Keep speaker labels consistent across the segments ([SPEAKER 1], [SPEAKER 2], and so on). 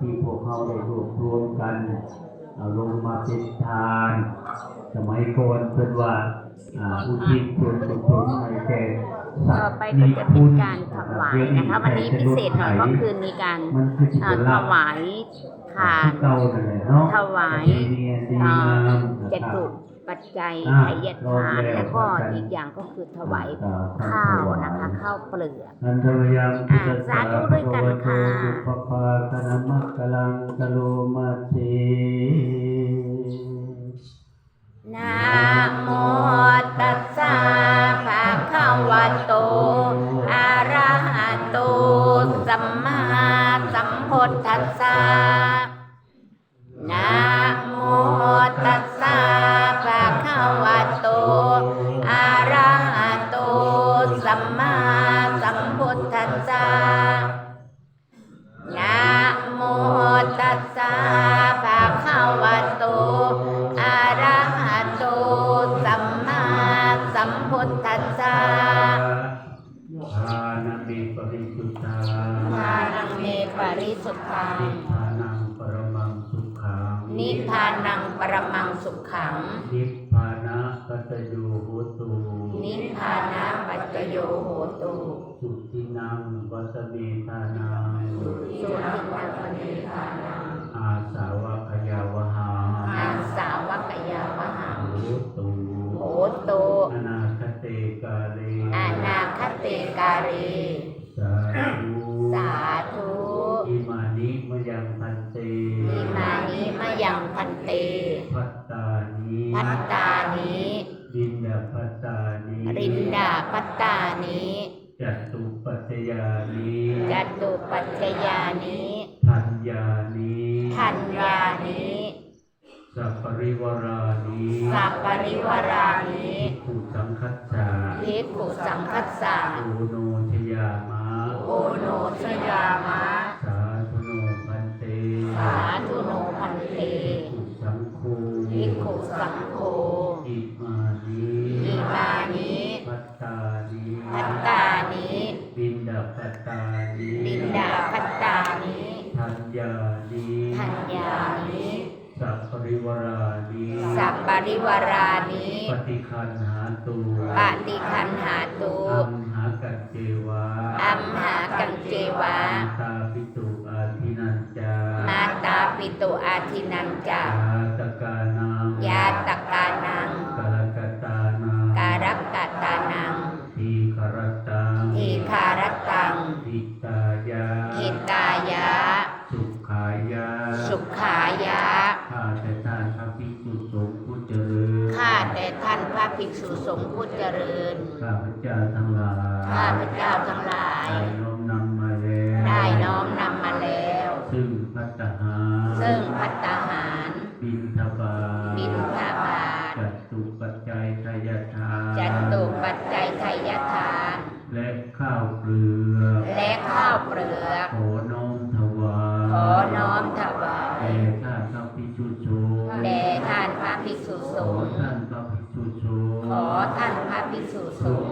[SPEAKER 1] ที่พวกเขาได้รวบรวมกันเอาลงมาเป็นทาน สมัยก่อนเป็นว่าอ่าอุทิศส่วนกุศลในแก่สั
[SPEAKER 2] ต่อ
[SPEAKER 1] ตว์
[SPEAKER 2] ไปก็จะเป็นการถวายนะคะ วันนี้พิเศษหน่อยก็คือมีการ
[SPEAKER 1] มันคือจิต
[SPEAKER 2] เอ่อ
[SPEAKER 1] วิญ
[SPEAKER 2] ถ
[SPEAKER 1] ญาณ
[SPEAKER 2] วายทาน
[SPEAKER 1] เก่านั่นแหละเนาะ
[SPEAKER 2] ถวาย
[SPEAKER 1] ประเพณีอันดี
[SPEAKER 2] เอ่
[SPEAKER 1] งา
[SPEAKER 2] อ
[SPEAKER 1] ม
[SPEAKER 2] จ
[SPEAKER 1] นะครับ
[SPEAKER 2] ตุ ปัจจัย
[SPEAKER 1] อ่า
[SPEAKER 2] ไทยทาน
[SPEAKER 1] ลองแล้ว
[SPEAKER 2] แล้วก็
[SPEAKER 1] กัน
[SPEAKER 2] อีกอย่างก็คือถวาย
[SPEAKER 1] อ่
[SPEAKER 2] ข้าวนะคะข้าวเปลือก
[SPEAKER 1] อันเทวยัง
[SPEAKER 2] อ่าสาธุด้วยกันค่ะ
[SPEAKER 1] ภวโตสุปปาคณมักกลังกะโลมาเท
[SPEAKER 2] นะโมตัสสะภะคะวะโตอะระหะโตสัมมาสัมพุทธัสสะนะ สุทธาทา
[SPEAKER 1] นั
[SPEAKER 2] งเมปริสุทธัง
[SPEAKER 1] นิพพานังปรมังสุขัง
[SPEAKER 2] นิพพานังปรมังสุขขัง
[SPEAKER 1] นิพพานะปัจจโยโหตุ
[SPEAKER 2] นิพพานะปัจจโยโหตุ
[SPEAKER 1] สุทินังวัสเมธานัง
[SPEAKER 2] สุทินังปณิธานัง
[SPEAKER 1] อาสาวะขยาวหา
[SPEAKER 2] อาสาวกยาวหัง
[SPEAKER 1] โหตุ
[SPEAKER 2] โหตุ
[SPEAKER 1] อนาคเตกาเล
[SPEAKER 2] อนาคเตกาเร
[SPEAKER 1] ยังพันเต
[SPEAKER 2] อิมานิมะยังพันเต
[SPEAKER 1] พัตตานิ
[SPEAKER 2] พัตตานิ
[SPEAKER 1] ดินดาพัตตานิ
[SPEAKER 2] รินดาพัตตานิ
[SPEAKER 1] จัตุปัจจยานิ
[SPEAKER 2] จัตุปัจจยานิ
[SPEAKER 1] ทัญญานิ
[SPEAKER 2] ทัญญานิ
[SPEAKER 1] สัพปริวรานิ
[SPEAKER 2] สัพปริวารานิ
[SPEAKER 1] ภูสังคัสสา
[SPEAKER 2] ภิกขุสังคัสสะ
[SPEAKER 1] โอโนชยามะ
[SPEAKER 2] โอโนชยามะ
[SPEAKER 1] สังโฆอิมานิ
[SPEAKER 2] อิมานิ
[SPEAKER 1] พัตตานิ
[SPEAKER 2] พัตตานิ
[SPEAKER 1] บินดาพัตตานิ
[SPEAKER 2] ลินดาพัตตานิ
[SPEAKER 1] ทัญญานิ
[SPEAKER 2] ทัญญานิ
[SPEAKER 1] สัพปริวรานิ
[SPEAKER 2] สัพปริวารานิ
[SPEAKER 1] ปฏิคันหาตู
[SPEAKER 2] ปฏิคันหาตุ
[SPEAKER 1] อัมหากัจเจวะ
[SPEAKER 2] อัมหากังเจวา
[SPEAKER 1] ตาปิตุอาทินันจา
[SPEAKER 2] มาตาปิตุอาทินันจา
[SPEAKER 1] ทีคารตัง
[SPEAKER 2] ทิตา
[SPEAKER 1] ยา
[SPEAKER 2] หิตายะ
[SPEAKER 1] สุขายา
[SPEAKER 2] สุขายะ
[SPEAKER 1] ข้าแต่ท่านพระภิกษุสงฆ์ผู้เจริญ
[SPEAKER 2] ข้าแต่ท่านพระภิกษุสงฆ์ผู้เจริญ
[SPEAKER 1] ข้าพเจ้าทั้งหลาย
[SPEAKER 2] ข้าพเจ้าทั้งหลาย
[SPEAKER 1] ได้น้อมนำมาแล้ว
[SPEAKER 2] ได้น้อมนำมาแล้ว
[SPEAKER 1] ซึ่งพัตตาหาร
[SPEAKER 2] ซึ่งพัตตาหาร
[SPEAKER 1] บินทบาท
[SPEAKER 2] บิณฑบาต
[SPEAKER 1] จัตุปัจจัยทายทาน
[SPEAKER 2] จัตุปัจจัยไทยทาน
[SPEAKER 1] และ ข้าวเปลือก
[SPEAKER 2] และข้าวเปลือก
[SPEAKER 1] ขอน้อมถวาย
[SPEAKER 2] ขอน้อมถวาย
[SPEAKER 1] แด่ท่านพระภิกษุสงฆ์
[SPEAKER 2] แด่ท่านพระภิกษุ
[SPEAKER 1] ข
[SPEAKER 2] ส
[SPEAKER 1] อง
[SPEAKER 2] ฆ์
[SPEAKER 1] ท่านพระภิกษุสงฆ์
[SPEAKER 2] ขอท่านพระภิกษุส
[SPEAKER 1] จ
[SPEAKER 2] ง
[SPEAKER 1] ง
[SPEAKER 2] ฆ์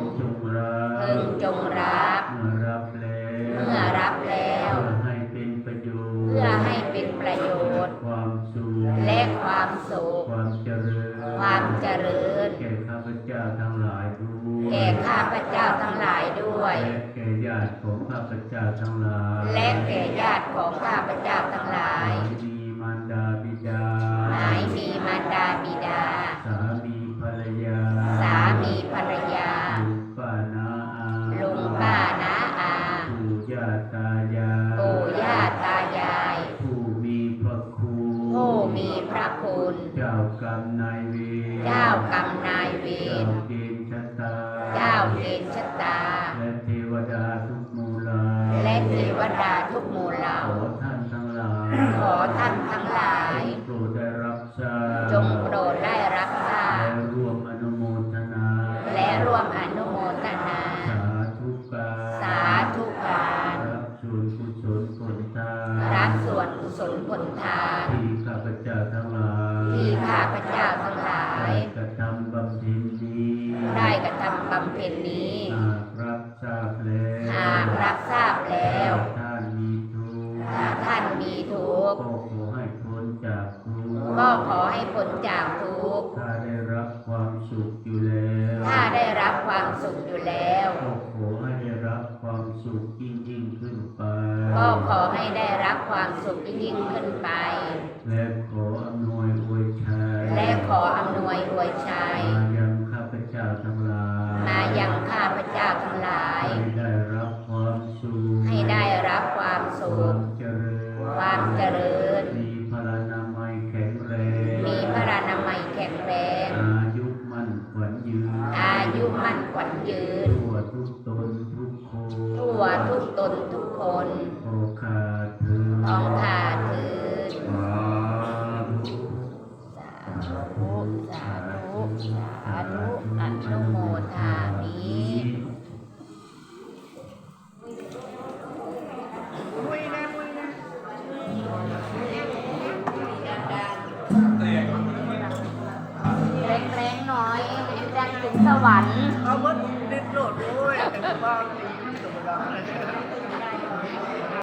[SPEAKER 1] แก่ข้าพเจ้าทั้งหลายด้วย
[SPEAKER 2] และ
[SPEAKER 1] แก่ญาติของข้าพเจ้าทั้งหลาย
[SPEAKER 2] และแก่ญาติของข้าพเจ้าทั้งหลาย
[SPEAKER 1] หมมีมารดาบิดา
[SPEAKER 2] หมายมีมารดาบิดา
[SPEAKER 1] สามีภรรยา
[SPEAKER 2] สามีภรรยา
[SPEAKER 1] ลุงป้านาอา
[SPEAKER 2] ลุงป้าน้าอา
[SPEAKER 1] ปู่ย่าตายาย
[SPEAKER 2] ปู่ย่าตายาย
[SPEAKER 1] ผู้มีพระคุณ
[SPEAKER 2] ผู้มีพระคุณ
[SPEAKER 1] เจ้ากรรมนายเวร
[SPEAKER 2] เจ้ากรรมนายเว
[SPEAKER 1] เจ้ารเกณฑ์ชะตา
[SPEAKER 2] เจ้าเกณฑ์ชะตา
[SPEAKER 1] และเทวดาทุกมูลา
[SPEAKER 2] และเทวดาทุกหมู่เหล่า
[SPEAKER 1] ขอท่านทั้งหลาย
[SPEAKER 2] ขอท่านทั้งหลาย
[SPEAKER 1] โปรดได้รับทราบ
[SPEAKER 2] จงโปรดได้รับทราบ
[SPEAKER 1] และร่วมอนุโมทนา
[SPEAKER 2] และร่วมอนุโมทนา
[SPEAKER 1] สาธุการ
[SPEAKER 2] สาธุการ
[SPEAKER 1] รับส่วนกุศลผลทาน
[SPEAKER 2] รับส่วนกุศลผลทาน
[SPEAKER 1] ที่ข้าพเจ้าทั้งหลาย
[SPEAKER 2] ที่ข้าพเจ้าทั้งหลาย
[SPEAKER 1] ได้กระทำบำเพ็ญนี้
[SPEAKER 2] ได้ กระทำบำเพ็ญนี้
[SPEAKER 1] หากรับทราบแล้ว
[SPEAKER 2] หากรับทราบแล้ว
[SPEAKER 1] ท่านมีทุกข์
[SPEAKER 2] ถ้าท่านมีทุกข์
[SPEAKER 1] ก็ขอให้พ้นจากทุกข์
[SPEAKER 2] ก็ขอให้พ้นจากทุกข์
[SPEAKER 1] ถ้าได้รับความสุขอยู่แล้ว
[SPEAKER 2] ถ้าได้รับความสุขอยู่แล้ว
[SPEAKER 1] ก็ขอให้ได้รับความสุขยิ่งยิ่งขึ้นไป
[SPEAKER 2] ก็ขอให้ได้รับความสุขยิ่งขึ้นไป
[SPEAKER 1] และขออำนวยอ
[SPEAKER 2] ข
[SPEAKER 1] มเจริญ
[SPEAKER 2] ความเจริญ
[SPEAKER 1] มีพลานามัยแข็งแรง
[SPEAKER 2] มีพระรานามัยแข็งแรง
[SPEAKER 1] อายุมั่นขวัญยืน
[SPEAKER 2] อายุมั่นขวัญยืน
[SPEAKER 1] ทั่วทุกตนทุกคน
[SPEAKER 2] ทั่วทุกตนทุกคน
[SPEAKER 1] โอคาเธอ
[SPEAKER 2] ของข้าเถิด
[SPEAKER 1] สาธุ
[SPEAKER 2] สาธุสาธุสาธุอนุโมทา วรรค์
[SPEAKER 3] เอาเบิดดิ้นโลดด้วยแต่ว่า